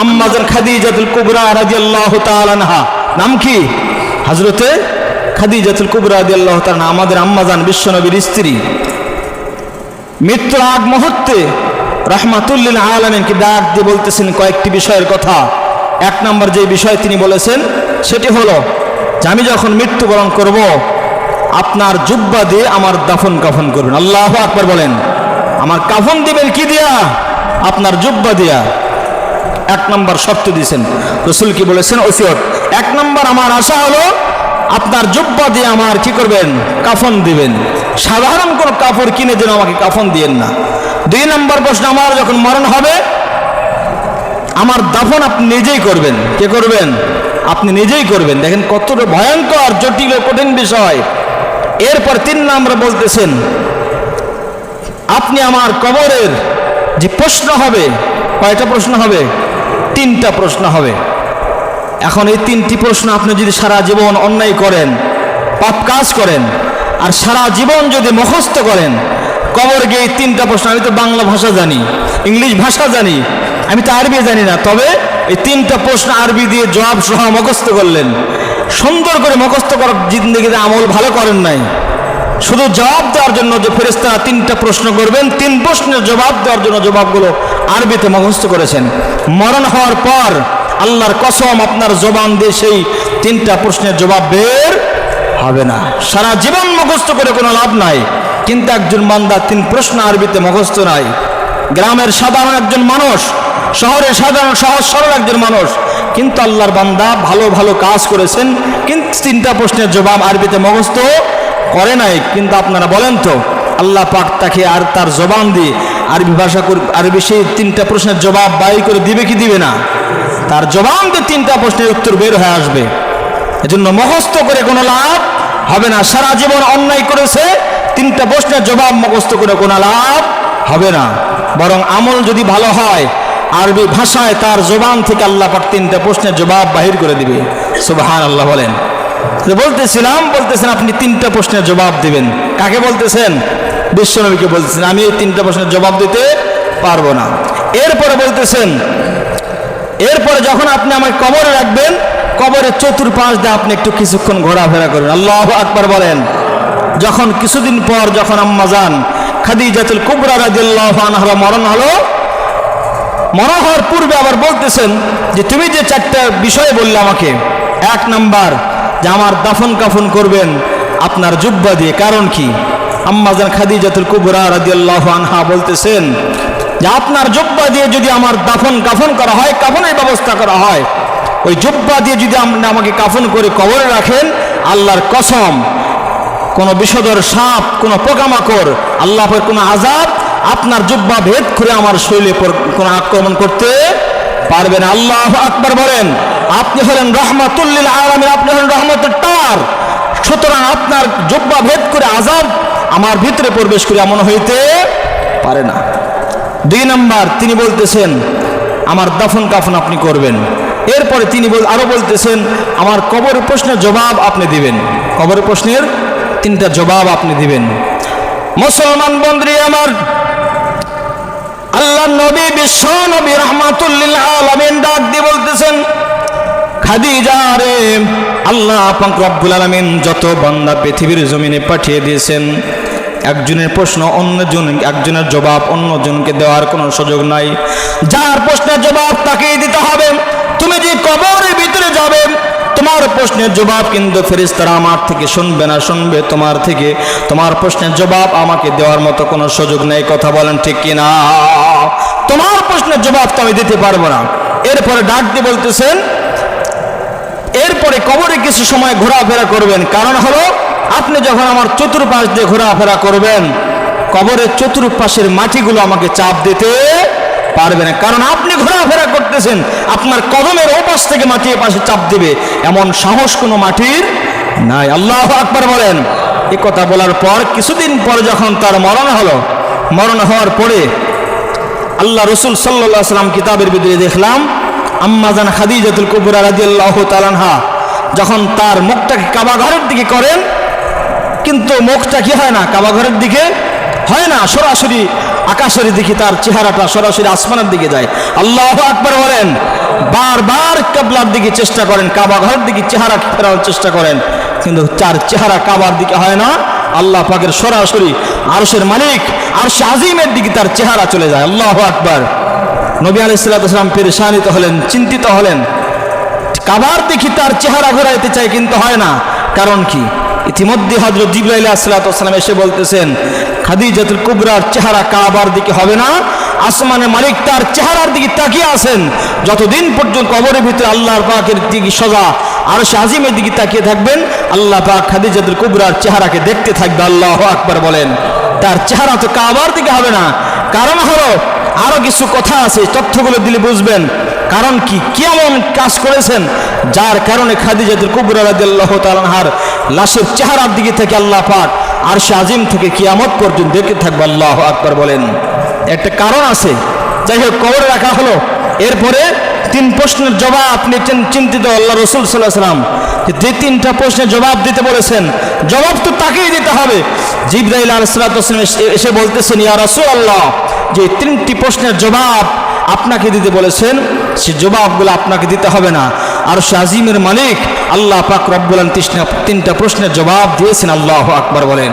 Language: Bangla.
আম্মাজান খাদিজাতুল কুবরা রাদিয়াল্লাহু তাআলা আনহা। নাম কি? হযরতে খাদিজাতুল কুবরা রাদিয়াল্লাহু তাআলা আনহা, আমাদের আম্মাজান বিশ্বনবীর স্ত্রী। মৃত্যুর আগ মুহূর্তে রহমাতুল্লিল আলমিনকে ডাক দিয়ে বলতেছেন কয়েকটি বিষয়ের কথা। এক নম্বর যে বিষয় তিনি বলেছেন সেটি হলো যে আমি যখন মৃত্যুবরণ করব আপনার জুব্বা দিয়ে আমার দাফন কাফন করবেন। আল্লাহ আকবার বলেন। আমার কাফন দিবেন কি দিয়া? আপনার জুব্বা দিয়া। এক নম্বর শর্ত দিয়েছেন। রসুল কি বলেছেন? ওসিয়ত, এক নম্বর আমার আশা হলো, আপনার জুব্বা দিয়ে আমার কি করবেন? কাফন দিবেন। সাধারণ কোনো কাপড় কিনে যেন আমাকে কাফন দিয়েন না। দুই নম্বর প্রশ্ন, আমার যখন মরণ হবে, আমার দাফন আপনি নিজেই করবেন। কে করবেন? আপনি নিজেই করবেন। দেখেন কতটা ভয়ঙ্কর, জটিল কঠিন বিষয়। এরপর তিন নম্বর বলতেছেন, আপনি আমার কবরের যে প্রশ্ন হবে, কয়টা প্রশ্ন হবে? তিনটা প্রশ্ন হবে। এখন এই তিনটি প্রশ্ন আপনি যদি সারা জীবন অন্যায় করেন, পাপ কাজ করেন, আর সারা জীবন যদি মুখস্থ করেন, কবর গিয়ে তিনটা প্রশ্ন, আমি তো বাংলা ভাষা জানি, ইংলিশ ভাষা জানি, আমি তো আরবি জানি না, তবে এই তিনটা প্রশ্ন আরবি দিয়ে জবাব সহ মুখস্থ করলেন। সুন্দর করে মুখস্থ করার জিন্দগিতে আমল ভালো করেন নাই। শুধু জবাব দেওয়ার জন্য যে ফেরেস্তারা তিনটা প্রশ্ন করবেন, তিন প্রশ্নের জবাব দেওয়ার জন্য জবাবগুলো আরবিতে মুখস্থ করেছেন। মরণ হওয়ার পর আল্লাহর কসম আপনার জবান দিয়ে সেই তিনটা প্রশ্নের জবাব বের হবে না। সারা জীবন মুখস্থ করে কোনো লাভ নাই। কিন্তু একজন বান্দা তিন প্রশ্ন আরবিতে মুখস্থ নাই। গ্রামের সাধারণ একজন মানুষ শহরে সাধারণ সহজ সরল একজন মানুষ, কিন্তু আল্লাহর বান্দা ভালো ভালো কাজ করেছেন, কিন্তু তিনটা প্রশ্নের জবাব আরবিতে মুখস্থ করে নাই, কিন্তু আপনারা বলেন তো, আল্লাহ পাক তাকে আর তার জবান দিয়ে আরবি ভাষা আরবি সেই তিনটা প্রশ্নের জবাব বাই করে দিবে কি দিবে না? তার জবান দিয়ে তিনটা প্রশ্নের উত্তর বের হয়ে আসবে। এজন্য মুখস্থ করে কোনো লাভ হবে না। সারা জীবন অন্যায় করেছে, তিনটা প্রশ্নের জবাব মুখস্থ করে কোনো লাভ হবে না। বরং আমল যদি ভালো হয়, আরবি ভাষায় তার জবান থেকে আল্লাহ পাক তিনটা প্রশ্নের জবাব বাহির করে দিবে। সুবহান আল্লাহ বলেন। বলতেছিলাম, বলতেছেন আপনি তিনটা প্রশ্নের জবাব দিবেন। কাকে বলতেছেন? বিশ্বনবীকে বলতেছেন। আমি এই তিনটা প্রশ্নের জবাব দিতে পারব না। এরপরে বলতেছেন, এরপরে যখন আপনি আমাকে কবরে রাখবেন, কবরের চতুর্পাশ দিয়ে আপনি একটু কিছুক্ষণ ঘোরাফেরা করবেন। আল্লাহ আকবার বলেন। যখন কিছুদিন পর যখন আম্মা যান, খাদিজাতুল কুবরা রাদিয়াল্লাহু আনহা মরণ হলো। মরণ হওয়ার পূর্বে আবার বলতেছেন যে, তুমি যে চারটা বিষয় বললে আমাকে, এক নাম্বার যে আমার দাফন কাফন করবেন আপনার জুব্বা দিয়ে। কারণ কি? আম্মাজান খাদিজাতুল কুবরা রাদিয়াল্লাহু আনহা বলতেছেন যে আপনার জুব্বা দিয়ে যদি আমার দাফন কাফন করা হয়, কাফনের ব্যবস্থা করা হয়, ওই জুব্বা দিয়ে যদি আপনি আমাকে কাফন করে কবরে রাখেন, আল্লাহর কসম, কোনো বিষধর সাপ, কোনো পোকামাকড় আল্লাহ কোনো আজাব আপনার জুব্বা ভেদ করে আমার শৈলে কোনো আক্রমণ করতে পারবেন আল্লাহ আকবার বলেন। আপনি হলেন রহমাতুল্লিল আলমীর আপনি হলেন রহমতের টার সুতরাং আপনার জুব্বা ভেদ করে আজাব আমার ভিতরে প্রবেশ করে এমন হইতে পারে না। দুই নাম্বার, তিনি বলতেছেন, আমার দাফন কাফন আপনি করবেন। এরপরে তিনি আরও বলতেছেন, আমার কবর প্রশ্নের জবাব আপনি দিবেন। কবর প্রশ্নের তিনটা জবাব আপনি দিবেন। মুসলমান বন্ধুরি আমার, আল্লাহ নবী বিশ্ব নবী রহমাতুল্লিল আলামিন ডাক দিয়ে বলতেছেন খাদিজা রে, আল্লাহ পাক রব্বুল আলামিন যত বান্দা পৃথিবীর জমিনে পাঠিয়ে দিয়েছেন, একজনের প্রশ্ন অন্যজন, একজনের জবাব অন্যজনকে দেওয়ার কোনো সুযোগ নাই। যার প্রশ্নের জবাব তাকেই দিতে হবে। তুমি যে কবরের ভিতরে যাবে, তোমার প্রশ্নের জবাব কিন্তু ফেরিস্তারা আমার থেকে শুনবে না, শুনবে তোমার থেকে। তোমার প্রশ্নের জবাব আমাকে দেওয়ার মতো কোনো সুযোগ নেই, কথা বলেন ঠিক কিনা? তোমার প্রশ্নের জবাব তো আমি দিতে পারব না। এরপরে ডাক দিয়ে বলতেছেন এরপরে কবরে কিছু সময় ঘোরাফেরা করবেন। কারণ হলো, আপনি যখন আমার চতুর্পাশ দিয়ে ঘোরাফেরা করবেন, কবরের চতুর্পাশের মাটিগুলো আমাকে চাপ দিতে পারবে না। কারণ আপনি ঘোরাফেরা করতেছেন, আপনার কদমের ওপাশ থেকে মাটি পাশে চাপ দিবে। এমন সাহস কোনো মাটির নাই। আল্লাহ আকবার বলেন। এ কথা বলার পর কিছুদিন পরে যখন তার মরণ হলো, মরণ হওয়ার পরে আল্লাহ রসুল সাল্লাহ সাল্লাম কিতাবের ভিতরে দেখলাম আম্মাজান খাদিজাতুল কুবরা রাদিয়াল্লাহ তালানহা যখন তার মুখটাকে কাবাঘরের দিকে করেন, কিন্তু মুখটা কি হয় না? কাবাঘরের দিকে হয় না? সরাসরি আকাশের দিকে তার চেহারাটা সরাসরি আসমানের দিকে যায়। আল্লাহ আকবর বলেন, বারবার কাবলার দিকে চেষ্টা করেন, কাবা ঘরের দিকে চেহারা ফেরানোর চেষ্টা করেন, কিন্তু তার চেহারা কাবার দিকে হয় না। আল্লাহ পাকের সরাসরি আরশের মালিক, আরশ আজিমের দিকে তার চেহারা চলে যায়। আল্লাহ আকবার। নবী আলাইসাল্লাম পেরেশানিত হলেন, চিন্তিত হলেন। কাবার দেখি তার চেহারা ঘোরাইতে চাই কিন্তু হয় না। কারণ কি? ইতিমধ্যে হজরত জিব্রাইল আসসালাম এসে বলতেছেন, খাদিজাতুল কুবরার চেহারা কাবার দিকে হবে না আসমানের মালিক তার চেহারার দিকে তাকিয়ে আছেন। যতদিন পর্যন্ত কবরের ভিতরে আল্লাহর পাকের দিকে সজা আর সে আজিমের দিকে তাকিয়ে থাকবেন, আল্লাহ পাক খাদিজাতুল কুবরার চেহারাকে দেখতে থাকবে, আল্লাহ আকবার বলেন। তার চেহারা তো কাবার দিকে হবে না। কারণ হলো আরও কিছু কথা আছে, তথ্যগুলো দিলে বুঝবেন। কারণ কি? কেমন কাজ করেছেন? যার কারণে খাদিজাতুল কুবরা রাদিয়াল্লাহু তাআলার লাশের চেহারার দিকে থেকে আল্লাহ পাক সে আজিম থেকে কিয়ামত পর্যন্ত দেখে থাকবে, আল্লাহ আকবার বলেন। একটা কারণ আছে। যাই হোক কবরে রাখা হলো। এরপরে তিন প্রশ্নের জবাব আপনি চিন্তিত আল্লাহ রসুল সাল্লাহ সাল্লাম যে তিনটা প্রশ্নের জবাব দিতে বলেছেন। জবাব তো তাকেই দিতে হবে। জিব্রাইল আলাইসালাম এসে বলতেছেন, ইয়া রসুল আল্লাহ যে তিনটি প্রশ্নের জবাব আপনাকে দিতে বলেছেন, সে জবাবগুলো আপনাকে দিতে হবে না। আর আজিমের মালিক আল্লাহ পাক রব্বুল তিনটা প্রশ্নের জবাব দিয়েছেন, আল্লাহ আকবর বলেন।